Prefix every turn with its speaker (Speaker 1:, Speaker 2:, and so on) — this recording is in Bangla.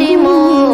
Speaker 1: মেরি মন